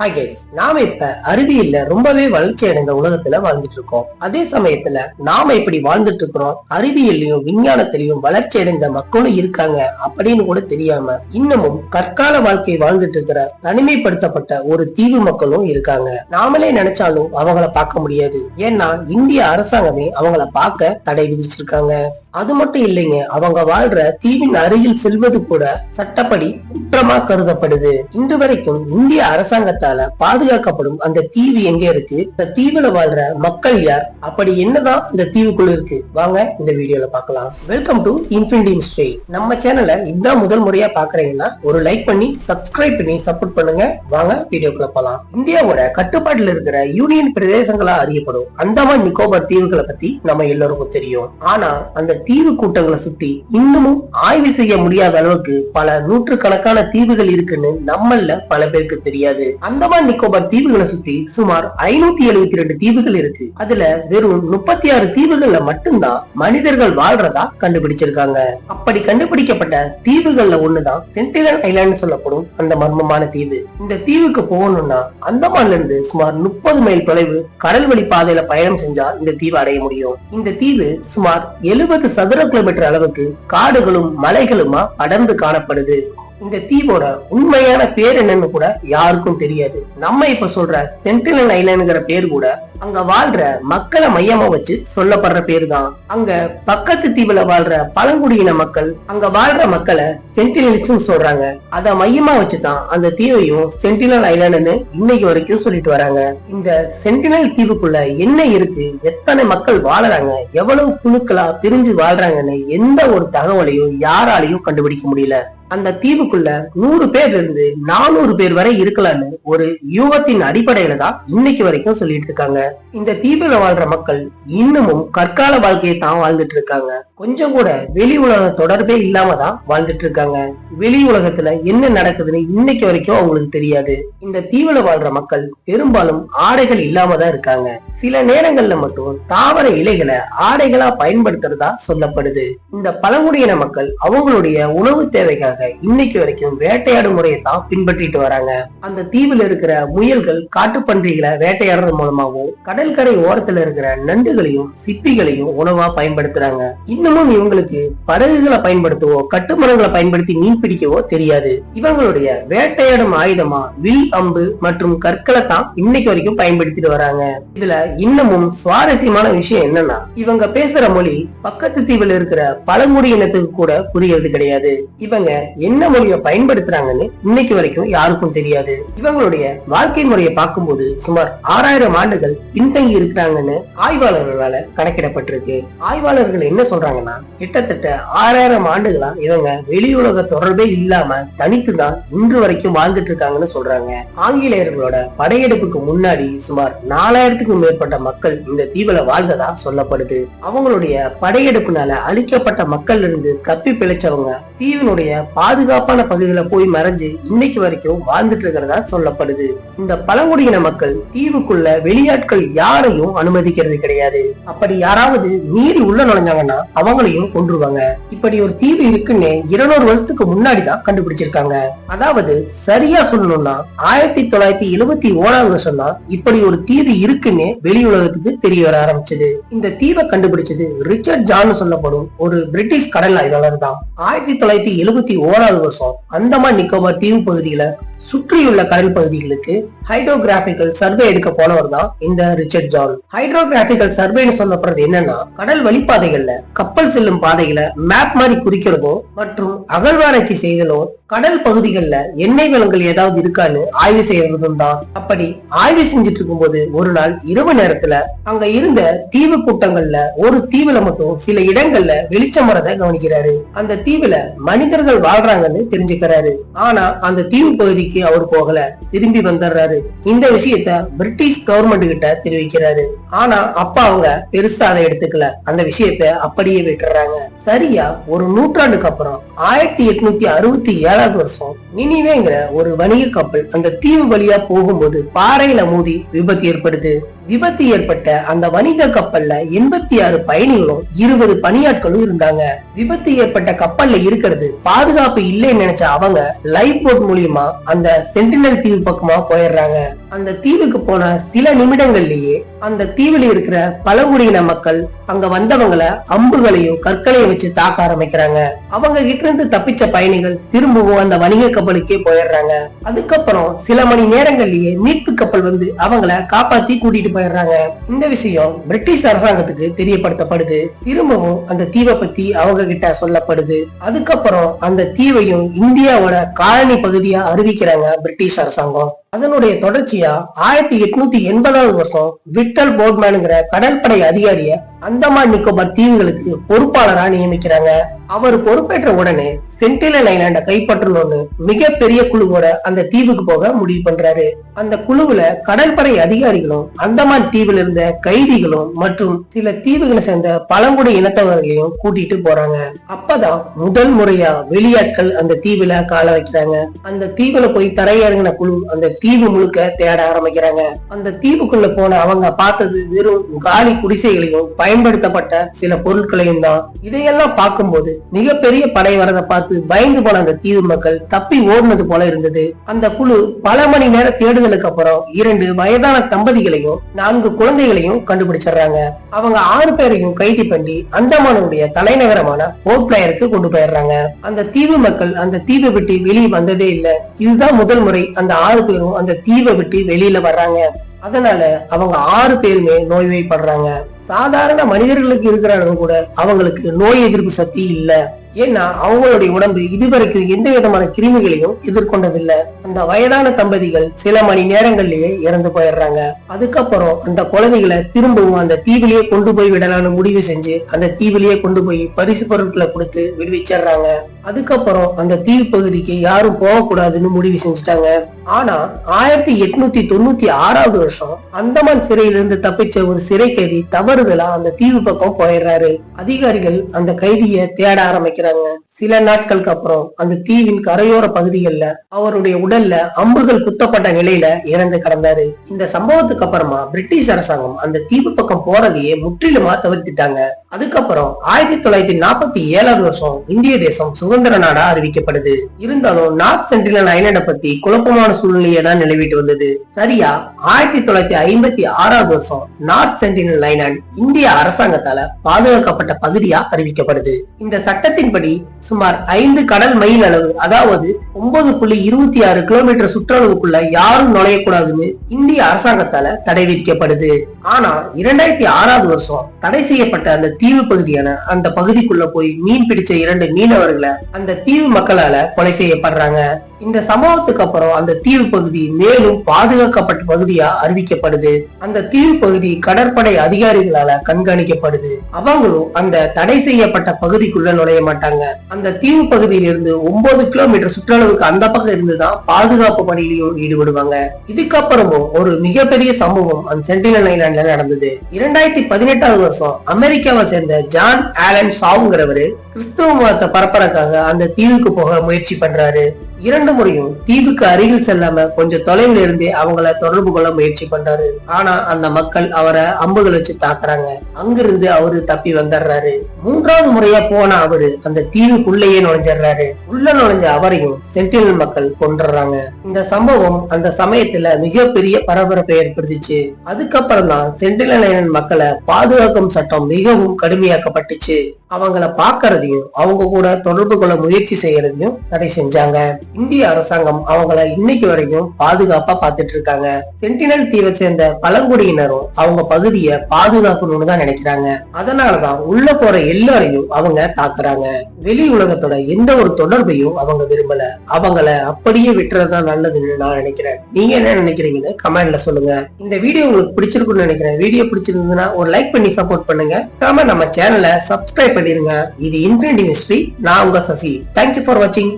Hi guys நாம இப்ப அறிவியல்ல ரொம்பவே வளர்ச்சி அடைந்த உலகத்துல வாழ்ந்துட்டு இருக்கோம். அதே சமயத்துல நாம இப்படி வாழ்ந்துட்டு இருக்கிறோம்? அறிவியல்லையும் விஞ்ஞானத்திலையும் வளர்ச்சி அடைந்த மக்களும் இருக்காங்க அப்படின்னு கூட தெரியாம இன்னமும் கற்கால வாழ்க்கை வாழ்ந்துட்டு இருக்கிற தனிமைப்படுத்தப்பட்ட ஒரு தீவு மக்களும் இருக்காங்க. நாமளே நினைச்சாலும் அவங்கள பார்க்க முடியாது. ஏன்னா இந்திய அரசாங்கமே அவங்கள பார்க்க தடை விதிச்சிருக்காங்க. அது மட்டும் இல்லைங்க அவங்க வாழ்ற தீவின் அருகில் செல்வது கூட சட்டப்படி குற்றமா கருதப்படுது. இன்று வரைக்கும் இந்திய அரசாங்கத்தை சட்டத்தால பாதுகாக்கப்படும் அந்த தீவு எங்க இருக்கு? அந்த தீவுல வாழ்ற மக்கள் யார்? அப்படி என்னதான் அந்த தீவுக்குள்ள இருக்கு? வாங்க இந்த வீடியோல பாக்கலாம் வெல்கம் டு இன்ஃபினிட்டி மிஸ்ட்ரி நம்ம சேனலை இதான் முதல் முறையா பாக்குறீங்கன்னா ஒரு லைக் பண்ணி சப்ஸ்கிரைப் பண்ணி சப்போர்ட் பண்ணுங்க. வாங்க வீடியோக்குள்ள போலாம். இந்தியாவோட கட்டுப்பாட்டுல இருக்கிற யூனியன் பிரதேசங்களா அறியப்படும். அந்தமான் நிக்கோபார் தீவுகளை பத்தி நம்ம எல்லோருக்கும் தெரியும். ஆனா அந்த தீவு கூட்டங்களை சுத்தி இன்னமும் ஆய்வு செய்ய முடியாத அளவுக்கு பல நூற்றுக்கணக்கான தீவுகள் இருக்குன்னு நம்மள பல பேருக்கு தெரியாது. அந்தமான் நிக்கோபார் தீவுகளை சுத்தி சுமார் ஐநூத்தி எழுபத்தி ரெண்டு தீவுகள் இருக்கு. அதுல வெறும் முப்பத்தி ஆறு தீவுகள்ல மட்டும்தான் மனிதர்கள் வாழ்றதா கண்டுபிடிச்சிருக்காங்க. அப்படி கண்டுபிடிக்கப்பட்ட தீவுகள்ல ஒண்ணுதான் சென்டினல் ஐலாண்ட் சொல்லப்படும் அந்த மர்மமான தீவு. இந்த தீவுக்கு போகணும்னா அந்தமான்ல இருந்து சுமார் முப்பது மைல் தொலைவு கடல் வழி பாதையில பயணம் செஞ்சா இந்த தீவு அடைய முடியும். இந்த தீவு சுமார் எழுபது சதுர கிலோமீட்டர் அளவுக்கு காடுகளும் மலைகளுமா அடர்ந்து காணப்படுது. இந்த தீவோட உண்மையான பேர் என்னன்னு கூட யாருக்கும் தெரியாது. நம்ம இப்ப சொல்ற சென்டினல் ஐலாண்டுங்கிற பேர் கூட அங்க வாழ்ற மக்களை மையமா வச்சு சொல்லப்படுற பேர் தான் அங்க பக்கத்து தீவுல வாழ்ற பழங்குடியின மக்கள் அங்க வாழ்ற மக்களை சென்டினல்ஸ் சொல்றாங்க. அத மையமா வச்சுதான் அந்த தீவையும் சென்டினல் ஐலாண்டுன்னு இன்னைக்கு வரைக்கும் சொல்லிட்டு வராங்க. இந்த சென்டினல் தீவுக்குள்ள என்ன இருக்கு எத்தனை மக்கள் வாழறாங்க எவ்வளவு குழுக்களா பிரிஞ்சு வாழ்றாங்கன்னு எந்த ஒரு தகவலையும் யாராலையும் கண்டுபிடிக்க முடியல. அந்த தீவுக்குள்ள நூறு பேர் இருந்து நானூறு பேர் வரை இருக்கலாம்னு ஒரு யூகத்தின் அடிப்படையில தான் இன்னைக்கு வரைக்கும் சொல்லிட்டு இருக்காங்க. இந்த தீவுல வாழ்ற மக்கள் இன்னமும் கற்கால வாழ்க்கையை தான் வாழ்ந்துட்டு இருக்காங்க. கொஞ்சம் கூட வெளி உலக தொடர்பே இல்லாம தான் வாழ்ந்துட்டு இருக்காங்க. வெளி உலகத்துல என்ன நடக்குதுன்னு இன்னைக்கு வரைக்கும் அவங்களுக்கு தெரியாது. இந்த தீவுல வாழ்ற மக்கள் பெரும்பாலும் ஆடைகள் இல்லாம தான் இருக்காங்க. சில நேரங்கள்ல மட்டும் தாவர இலைகளை ஆடைகளா பயன்படுத்துறதா சொல்லப்படுது. இந்த பழங்குடியின மக்கள் அவங்களுடைய உணவு தேவைக்காக இன்னைக்கு வரைக்கும் வேட்டையாடும் முறையை தான் பின்பற்றிட்டு வராங்க. அந்த தீவுல இருக்கிற முயல்கள் காட்டுப்பன்றிகளை வேட்டையாடுறது மூலமாகவும் கடற்கரை ஓரத்துல இருக்கிற நண்டுகளையும் சிப்பிகளையும் உணவா பயன்படுத்துறாங்க. இன்னும் இன்னமும் இவங்களுக்கு படகுகளை பயன்படுத்தவோ கட்டுமரங்களை பயன்படுத்தி மீன் பிடிக்கவோ தெரியாது. இவங்களுடைய வேட்டையாடும் ஆயுதமா வில் அம்பு மற்றும் கற்களை தான் இன்னைக்கு வரைக்கும் பயன்படுத்திட்டு வராங்க. இதுல இன்னமும் சுவாரஸ்யமான விஷயம் என்னன்னா இவங்க பேசுற மொழி பக்கத்து தீவில் இருக்கிற பழங்குடியினத்துக்கு கூட புரியறது கிடையாது. இவங்க என்ன மொழியை பயன்படுத்துறாங்கன்னு இன்னைக்கு வரைக்கும் யாருக்கும் தெரியாது. இவங்களுடைய வாழ்க்கை முறையை பார்க்கும்போது சுமார் ஆறாயிரம் ஆண்டுகள் பின்தங்கி இருக்கிறாங்கன்னு ஆய்வாளர்களால கணக்கிடப்பட்டிருக்கு. ஆய்வாளர்கள் என்ன சொல்றாங்க சொல்றாங்கன்னா கிட்டத்தட்ட ஆறாயிரம் ஆண்டுகளா இவங்க வெளி உலக தொடர்பே இல்லாம தனித்து தான் இன்று வரைக்கும் வாழ்ந்துட்டு இருக்காங்கன்னு சொல்றாங்க. ஆங்கிலேயர்களோட படையெடுப்புக்கு முன்னாடி சுமார் நாலாயிரத்துக்கும் மேற்பட்ட மக்கள் இந்த தீவுல வாழ்ந்ததா சொல்லப்படுது. அவங்களுடைய படையெடுப்புனால அழிக்கப்பட்ட மக்கள் இருந்து தப்பி பிழைச்சவங்க தீவினுடைய பாதுகாப்பான பகுதியில போய் மறைஞ்சு இன்னைக்கு வரைக்கும் வாழ்ந்துட்டு இருக்கிறதா சொல்லப்படுது. இந்த பழங்குடியின மக்கள் தீவுக்குள்ள வெளியாட்கள் யாரையும் அனுமதிக்கிறது கிடையாது. அப்படி யாராவது மீறி உள்ள நுழைஞ்சாங்கன்னா அவங்களையும் கொன்றுவாங்க. இப்படி ஒரு தீவு இருக்குன்னு இருநூறு வருஷத்துக்கு முன்னாடி தான் கண்டுபிடிச்சிருக்காங்க. அதாவது சரியா சொல்லணும்னா ஆயிரத்தி தொள்ளாயிரத்தி எழுபத்தி ஓராவது வருஷம் தான் இப்படி ஒரு தீவு இருக்குன்னு வெளி உலகத்துக்கு தெரிய வர ஆரம்பிச்சது. இந்த தீவை கண்டுபிடிச்சது ரிச்சர்ட் ஜான் சொல்லப்படும் ஒரு பிரிட்டிஷ் கடல் ஆய்வாளர் தான். ஆயிரத்தி தொள்ளாயிரத்தி எழுபத்தி ஓராவது வருஷம் அந்தமான் நிக்கோபார் தீவு பகுதியில சுற்றியுள்ள கடல் பகுதிகளுக்கு ஹைட்ரோகிராபிக்கல் சர்வே எடுக்க போனவர் தான் இந்த ரிச்சர்ட் ஜான். ஹைட்ரோகிராபிக்கல் சர்வேன்னு சொல்லப்படுறது என்னன்னா கடல் வழிப்பாதைகள்ல கப்பல் செல்லும் பாதைகளை மேப் மாதிரி குறிக்கிறதும் மற்றும் அகழ்வாராய்ச்சி செய்தலும் கடல் பகுதிகளில் எண்ணெய் வளங்கள் ஏதாவது இருக்கான்னு ஆய்வு செய்யறதும் தான். அப்படி ஆய்வு செஞ்சுட்டு இருக்கும்போது ஒரு நாள் இரவு நேரத்துல அங்க இருந்த தீவு கூட்டங்கள்ல ஒரு தீவுல மட்டும் சில இடங்கள்ல வெளிச்சம் வரத கவனிக்கிறாரு. அந்த தீவுல மனிதர்கள் வாழ்றாங்கன்னு தெரிஞ்சுக்கிறாரு. ஆனா அந்த தீவு பகுதிக்கு அவர் போகல. திரும்பி வந்துடுறாரு. இந்த விஷயத்த பிரிட்டிஷ் கவர்மெண்ட் கிட்ட தெரிவிக்கிறாரு. ஆனா அப்ப அவங்க பெருசா அதை எடுத்துக்கல. அந்த விஷயத்த அப்படியே விட்டுறாங்க. சரியா ஒரு நூற்றாண்டுக்கு அப்புறம் ஆயிரத்தி எட்நூத்தி அறுபத்தி ஏழு ஏழாவது வருஷம் நினிவேங்கிற ஒரு வணிக கப்பல் அந்த தீவு வழியா போகும்போது பாறையில மோதி விபத்து ஏற்படுது. விபத்து ஏற்பட்ட அந்த வணிக கப்பல்ல எண்பத்தி ஆறு பயணிகளும் இருபது பணியாட்களும் இருந்தாங்க. விபத்து ஏற்பட்ட கப்பல்ல இருக்கிறது பாதுகாப்பு இல்லைன்னு நினைச்ச அவங்க லைஃப் போட் மூலியமா அந்த சென்டினல் தீவு பக்கமா போயிடுறாங்க. அந்த தீவுக்கு போன சில நிமிடங்கள்லயே அந்த தீவுல இருக்கிற பழங்குடியின மக்கள் அங்க வந்தவங்கள அம்புகளையும் கற்களையும் வச்சு தாக்க ஆரம்பிக்கிறாங்க. அவங்க கிட்ட இருந்து தப்பிச்ச பயணிகள் திரும்பவும் அந்த வணிக கப்பலுக்கே போயிடுறாங்க. அதுக்கப்புறம் சில மணி நேரங்கள்லயே மீட்பு கப்பல் வந்து அவங்கள காப்பாத்தி கூட்டிட்டு போயிடுறாங்க. இந்த விஷயம் பிரிட்டிஷ் அரசாங்கத்துக்கு தெரியப்படுத்தப்படுது. திரும்பவும் அந்த தீவை பத்தி அவங்க கிட்ட சொல்லப்படுது. அதுக்கப்புறம் அந்த தீவையும் இந்தியாவோட காலனி பகுதியா அறிவிக்கிறாங்க பிரிட்டிஷ் அரசாங்கம். அதனுடைய தொடர்ச்சியா ஆயிரத்தி எட்நூத்தி எண்பதாவது வருஷம் விட்டல் போர்ட்மேனுங்கிற கடற்படை அதிகாரிய அந்தமான் நிக்கோபார் தீவுகளுக்கு பொறுப்பாளரா நியமிக்கிறாங்க. அவர் பொறுப்பேற்ற உடனே சென்டினல் ஐலாண்ட கைப்பற்றணும்னு மிகப்பெரிய குழுவோட அந்த தீவுக்கு போக முடிவு பண்றாரு. அந்த குழுவுல கடற்படை அதிகாரிகளும் அந்தமான் தீவுல இருந்த கைதிகளும் மற்றும் சில தீவுகளை சேர்ந்த பழங்குடி இனத்தவர்களையும் கூட்டிட்டு போறாங்க. அப்பதான் முதல் முறையா வெளியாட்கள் அந்த தீவுல கால வைக்கிறாங்க. அந்த தீவுல போய் தரையிறங்கின குழு அந்த தீவு முழுக்க தேட ஆரம்பிக்கிறாங்க. அந்த தீவுக்குள்ள போன அவங்க பார்த்தது வெறும் காலி குடிசைகளையும் பயன்படுத்தப்பட்ட சில பொருட்களையும் தான். இதையெல்லாம் பார்க்கும்போது மிகப்பெரிய படை வரதை பார்த்து பயந்து போன அந்த தீவு மக்கள் தப்பி ஓடுனது போல இருந்தது. அந்த குழு பல மணி நேர தேடுதலுக்கு அப்புறம் இரண்டு வயதான தம்பதிகளையும் நான்கு குழந்தைகளையும் கண்டுபிடிச்சிடுறாங்க. அவங்க ஆறு பேரையும் கைது பண்ணி அந்தமானுடைய தலைநகரமான போர்ட் பிளேயருக்கு கொண்டு போயிடுறாங்க. அந்த தீவு மக்கள் அந்த தீவை விட்டு வெளியே வந்ததே இல்ல. இதுதான் முதல் முறை அந்த ஆறு பேரும் அந்த தீவை விட்டு வெளியில வர்றாங்க. அதனால அவங்க ஆறு பேருமே நோய்வாய்ப்படுறாங்க. சாதாரண மனிதர்களுக்கு இருக்கிறவங்க கூட அவங்களுக்கு நோய் எதிர்ப்பு சக்தி இல்ல. ஏன்னா அவங்களுடைய உடம்பு இதுவரைக்கும் எந்த விதமான கிருமிகளையும் எதிர்கொண்டதில்லை. அந்த வயதான தம்பதிகள் சில மணி நேரங்கள்லயே இறந்து போயிடுறாங்க. அதுக்கப்புறம் அந்த குழந்தைகளை திரும்பவும் அந்த தீவிலேயே கொண்டு போய் விடலாம்னு முடிவு செஞ்சு அந்த தீவிலேயே கொண்டு போய் பரிசு பொருட்களை கொடுத்து விடுவிச்சிடுறாங்க. அதுக்கப்புறம் அந்த தீவு பகுதிக்கு யாரும் போகக்கூடாதுன்னு முடிவு செஞ்சுட்டாங்க. ஆனா ஆயிரத்தி எட்நூத்தி தொண்ணூத்தி ஆறாவது வருஷம் அந்தமான் சிறையிலிருந்து தப்பிச்ச ஒரு சிறை கைதி தவறுதலா அந்த தீவு பக்கம் போயிடுறாரு. அதிகாரிகள் அந்த கைதியை தேட ஆரம்பிக்கிறாங்க. சில நாட்களுக்கு அப்புறம் அந்த தீவின் கரையோர பகுதிகளில் அவருடைய உடல்ல அம்புகள் குத்தப்பட்ட நிலையில இறந்து கிடந்தாரு. இந்த சம்பவத்துக்கு அப்புறமா பிரிட்டிஷ் அரசாங்கம் அந்த தீவு பக்கம் போறதையே முற்றிலுமா தவிர்த்துட்டாங்க. அதுக்கப்புறம் ஆயிரத்தி தொள்ளாயிரத்தி நாற்பத்தி ஏழாவது வருஷம் இந்திய தேசம் சுதந்திர நாடா அறிவிக்கப்படுது. இருந்தாலும் நார்த் சென்டினல் ஐலண்டை பத்தி குழப்பமான சூழ்நிலையை தான் நிலவிட்டு வந்தது. சரியா? ஆயிரத்தி தொள்ளாயிரத்தி ஐம்பத்தி ஆறாவது வருஷம் நார்த் சென்டினல் ஐலாண்ட் இந்திய அரசாங்கத்தால பாதுகாக்கப்பட்ட பகுதியா அறிவிக்கப்படுது. இந்த சட்டத்தின்படி சுமார் ஐந்து கடல் மைல் அளவு அதாவது ஒன்பது புள்ளி இருபத்தி ஆறு கிலோமீட்டர் சுற்றளவுக்குள்ள யாரும் நுழையக்கூடாதுன்னு இந்திய அரசாங்கத்தால தடை விதிக்கப்படுது. ஆனா இரண்டாயிரத்தி ஆறாவது வருஷம் தடை செய்யப்பட்ட அந்த தீவு பகுதியான அந்த பகுதிக்குள்ள போய் மீன் பிடிச்ச இரண்டு மீனவர்களை அந்த தீவு மக்களால கொலை செய்யப்படுறாங்க. இந்த சம்பவத்துக்கு அப்புறம் அந்த தீவு பகுதி மேலும் பாதுகாக்கப்பட்ட பகுதியா அறிவிக்கப்படுது. அந்த தீவு பகுதி கடற்படை அதிகாரிகளால கண்காணிக்கப்படுது. அவங்களும் அந்த தடை செய்யப்பட்ட பகுதிக்குள்ள நுழைய மாட்டாங்க. அந்த தீவு பகுதியிலிருந்து ஒன்பது கிலோமீட்டர் சுற்றளவுக்கு அந்த பக்கம் இருந்துதான் பாதுகாப்பு பணியிலையும் ஈடுபடுவாங்க. இதுக்கப்புறமும் ஒரு மிகப்பெரிய சம்பவம் அந்த சென்டினல் ஐலாண்ட்ல நடந்தது. இரண்டாயிரத்தி பதினெட்டாவது வருஷம் அமெரிக்காவை சேர்ந்த ஜான் ஆலன் சாவுங்கிறவரு கிறிஸ்துவ மதத்தை பரப்புறதுக்காக அந்த தீவுக்கு போக முயற்சி பண்றாரு. இரண்டு முறையும் தீவுக்கு அருகில் செல்லாம கொஞ்சம் தொலைவில் இருந்தே அவங்கள தொடர்பு கொள்ள முயற்சி பண்றாரு. ஆனா அந்த மக்கள் அவரை அம்புகள் வச்சு தாக்குறாங்க. அங்கிருந்து அவரு தப்பி வந்துடுறாரு. மூன்றாவது முறையா போன அவரு அந்த தீவுக்குள்ளேயே நுழைஞ்சிடுறாரு. உள்ள நுழைஞ்ச அவரையும் சென்டினல் மக்கள் கொண்டுறாங்க இந்த சம்பவம் அந்த சமயத்துல மிகப்பெரிய பரபரப்பை ஏற்படுத்திச்சு. அதுக்கப்புறம் தான் சென்டினல் மக்களை பாதுகாக்கும் சட்டம் மிகவும் கடுமையாக்கப்பட்டுச்சு. அவங்கள பாக்குறதையும் அவங்க கூட தொடர்பு கொள்ள முயற்சி செய்யறதையும் தடை செஞ்சாங்க. இந்திய அரசாங்கம் அவங்கள இன்னைக்கு வரைக்கும் பாதுகாப்பா பார்த்துட்டு இருக்காங்க. சென்டினல் தீவை சேர்ந்த பழங்குடியினரும் அவங்க பகுதியை பாதுகாக்கணும்னு தான் நினைக்கிறாங்க. அதனாலதான் உள்ள போற எல்லாரையும் அவங்க தாக்குறாங்க. வெளி உலகத்தோட எந்த ஒரு தொடர்பையும் அவங்க விரும்பல. அவங்கள அப்படியே விட்டுறதுதான் நல்லதுன்னு நான் நினைக்கிறேன். நீங்க என்ன நினைக்கிறீங்கன்னு கமெண்ட்ல சொல்லுங்க. இந்த வீடியோ உங்களுக்கு பிடிச்சிருக்குன்னு நினைக்கிறேன். வீடியோ பிடிச்சிருந்ததுன்னா ஒரு லைக் பண்ணி சப்போர்ட் பண்ணுங்க. நம்ம சேனலை சப்ஸ்கிரைப் பண்ணிருங்க. இது இன்ஃபினிட்டி மிஸ்ட்ரி நான் உங்க சசி. தேங்க்யூ ஃபார் வாட்சிங்